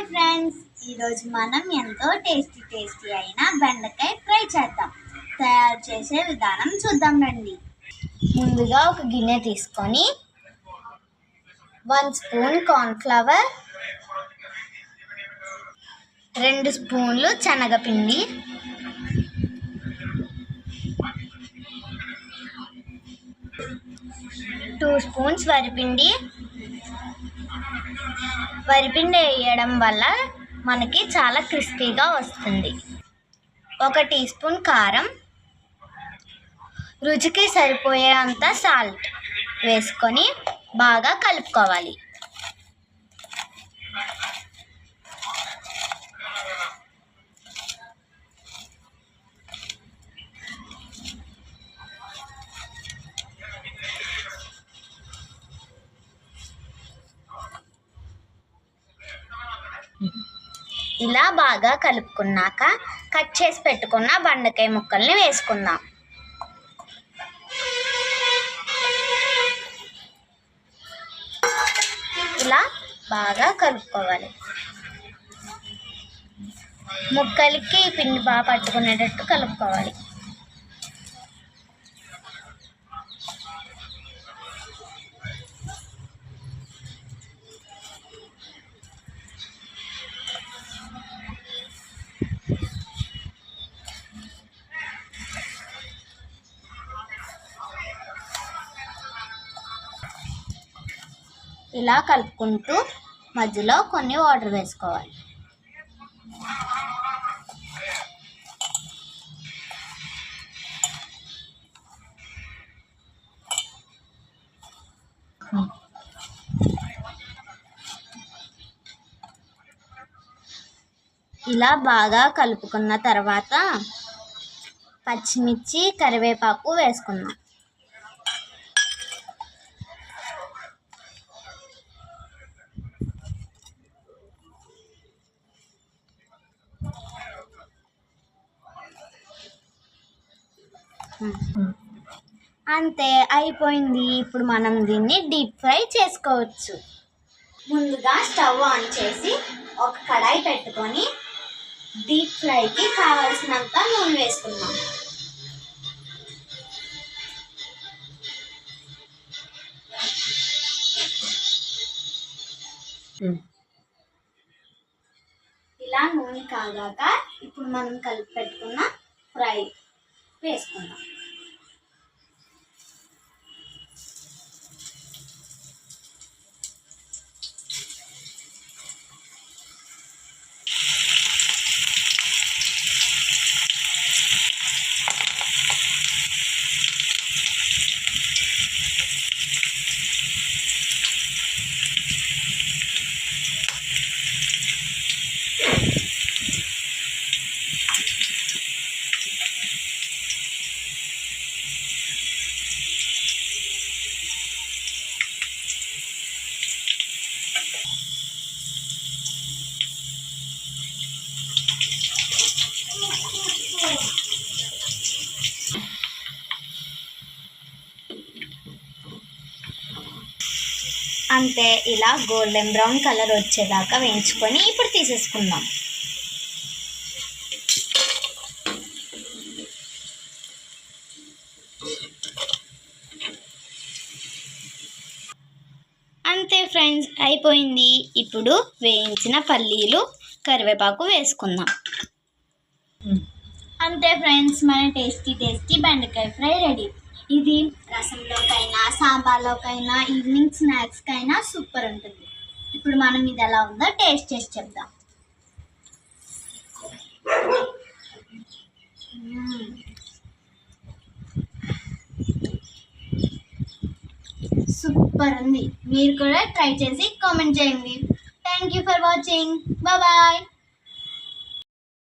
Hi friends ఈరోజు మనం ఎంతో టేస్టీ టేస్టీ అయిన బెండకాయ ఫ్రై చేద్దాం. తయారు చేసే విధానం చూద్దాం రండి. ముందుగా ఒక గిన్నె తీసుకొని వన్ స్పూన్ కార్న్ఫ్లవర్ రెండు స్పూన్లు శనగపిండి టూ స్పూన్స్ వరిపిండి వరిపిండి వేయడం వల్ల మనకి చాలా క్రిస్పీగా వస్తుంది. ఒక టీ స్పూన్ కారం రుచికి సరిపోయేంత సాల్ట్ వేసుకొని బాగా కలుపుకోవాలి. ఇలా బాగా కలుపుకున్నాక కట్ చేసి పెట్టుకున్న బండకాయ ముక్కల్ని వేసుకుందాం. ఇలా బాగా కలుపుకోవాలి. ముక్కలకి పిండి బాగా పట్టుకునేటట్టు కలుపుకోవాలి. ఇలా కలుపుకుంటూ మధ్యలో కొన్ని వాటర్ వేసుకోవాలి. ఇలా బాగా కలుపుకున్న తర్వాత పచ్చిమిర్చి కరివేపాకు వేసుకుందాం. అంతే అయిపోయింది. ఇప్పుడు మనం దీన్ని డీప్ ఫ్రై చేసుకోవచ్చు. ముందుగా స్టవ్ ఆన్ చేసి ఒక కడాయి పెట్టుకొని డీప్ ఫ్రైకి కావాల్సినంత నూనె వేసుకుందాం. ఇలా నూనె కాగాక ఇప్పుడు మనం కలిపి పెట్టుకున్న ఫ్రై. This? అంతే ఇలా గోల్డెన్ బ్రౌన్ కలర్ వచ్చేదాకా వేయించుకొని ఇప్పుడు తీసేసుకుందాం. అంతే ఫ్రెండ్స్ అయిపోయింది. ఇప్పుడు వేయించిన పల్లీలు కరివేపాకు వేసుకుందాం. అంతే ఫ్రెండ్స్ మన టేస్టీ టేస్టీ బెండకాయ ఫ్రై రెడీ ఇది రసంలోకైనా సాంబార్లోకైనా ఈవినింగ్ స్నాక్స్కైనా సూపర్ ఉంటుంది. ఇప్పుడు మనం ఇది ఎలా ఉందో టేస్ట్ చేసి చెప్దాం. సూపర్ ఉంది. మీరు కూడా ట్రై చేసి కామెంట్ చేయండి. Thank you for watching bye